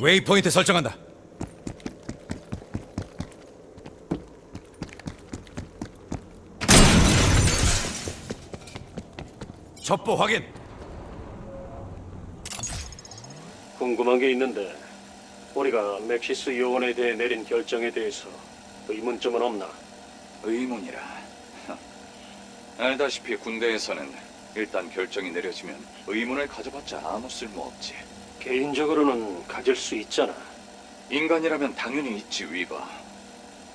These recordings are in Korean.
웨이포인트 설정한다. 첩보 확인. 궁금한 게 있는데 우리가 멕시스 요원에 대해 내린 결정에 대해서 의문점은 없나? 의문이라. 알다시피 군대에서는 일단 결정이 내려지면 의문을 가져봤자 아무 쓸모 없지. 개인적으로는 가질 수 있잖아. 인간이라면 당연히 있지 위바.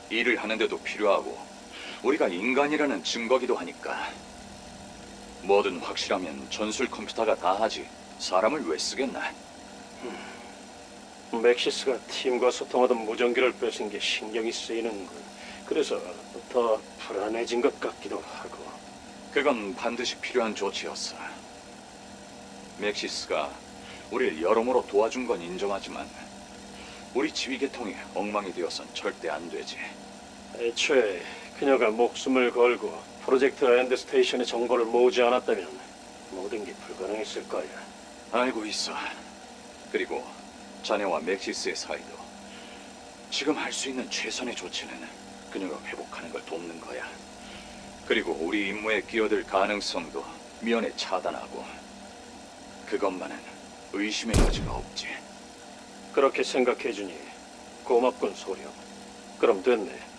일을 하는데도 필요하고 우리가 인간이라는 증거기도 하니까. 뭐든 확실하면 전술 컴퓨터가 다 하지. 사람을 왜 쓰겠나? 멕시스가 팀과 소통하던 무전기를 뺏은 게 신경이 쓰이는 군. 그래서 더 불안해진 것 같기도 하고. 그건 반드시 필요한 조치였어. 멕시스가 우리를 여러모로 도와준 건 인정하지만 우리 지휘 계통이 엉망이 되어선 절대 안 되지. 애초에 그녀가 목숨을 걸고 프로젝트 앤드 스테이션의 정보를 모으지 않았다면 모든 게 불가능했을 거야. 알고 있어. 그리고 자네와 멕시스의 사이도 지금 할 수 있는 최선의 조치는 그녀가 회복하는 걸 돕는 거야. 그리고 우리 임무에 끼어들 가능성도 면에 차단하고 그것만은 의심의 여지가 없지. 그렇게 생각해주니 고맙군 소령. 그럼 됐네.